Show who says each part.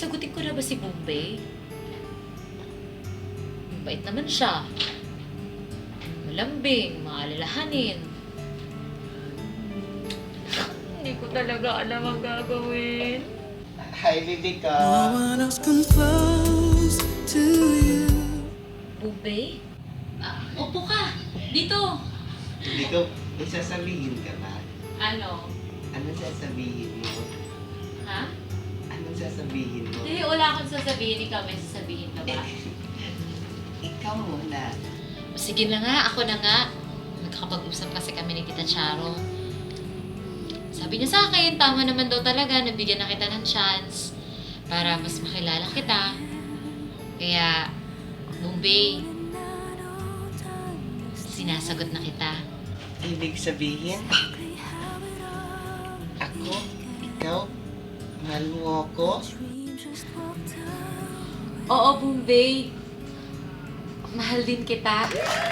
Speaker 1: Sasagutin ko na ba si Bombay? Mabait naman siya. Malambing, maalalahanin. Hindi ko talaga alam ang gagawin.
Speaker 2: Hi, Lilica.
Speaker 3: No one else comes close to you.
Speaker 1: Bombay? Ah, upo ka. Dito.
Speaker 2: Lilica, may sasabihin ka ba?
Speaker 1: Ano?
Speaker 2: Anong sasabihin mo?
Speaker 1: Ha?
Speaker 2: Anong sasabihin
Speaker 1: akong sasabihin. Ikaw may sasabihin ka ba?
Speaker 2: Ikaw muna.
Speaker 1: Sige na nga, ako na nga. Nagkakapag-usap kasi kami ni Tita Charo. Sabi niya sa akin, tama naman daw talaga, nabigyan na kita ng chance para mas makilala kita. Kaya, Bombay, sinasagot na kita.
Speaker 2: Ibig sabihin, ako, ikaw, mahal mo ako?
Speaker 1: Oo, Bombay. Mahal din kita. Mahal.